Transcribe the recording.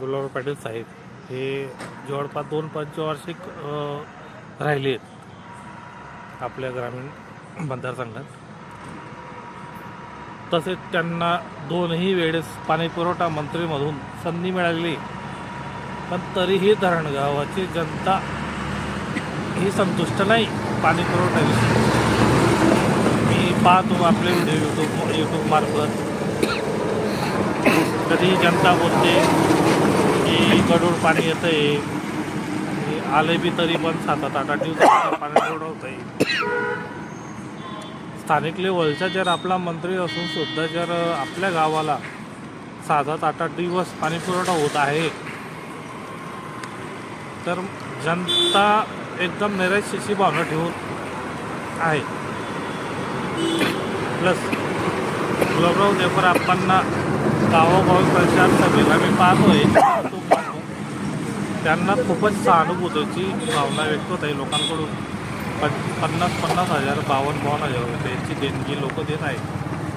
गुलाबराव पाटील साहेब हे जवळपास दोन पंचवार्षिक राहिले आहेत आपल्या ग्रामीण मतदारसंघात. तसेच त्यांना दोनही वेळेस पाणीपुरवठा मंत्रीमधून संधी मिळाली पण तरीही धरणगावाची जनता ही संतुष्ट नाही पाणीपुरवठ्याविषयी मी पाहतो आपले व्हिडिओ यूट्यूब यूट्यूबमार्फत कधी जनता बोलते. गडूळ पाणी येतं आहे आले बी तरी पण सात आठ आठ आठ दिवसात पाणी पुरवठा आहे स्थानिक लेवलचा जर आपला मंत्री असून सुद्धा जर आपल्या गावाला सात सात आठ आठ दिवस पाणी पुरवठा होत आहे तर जनता एकदम निराशेची भावना ठेवून आहे. प्लस गुलाबराव देवकर आपण गावोगावी प्रचार सभेला मी पाहतोय तो त्यांना खूपच सहानुभूतीची भावना व्यक्त होत. आहे लोकांकडून पन पन्नास पन्नास हजार बावन्न बावन्न हजार रुपये त्यांची देणगी लोक देत आहेत.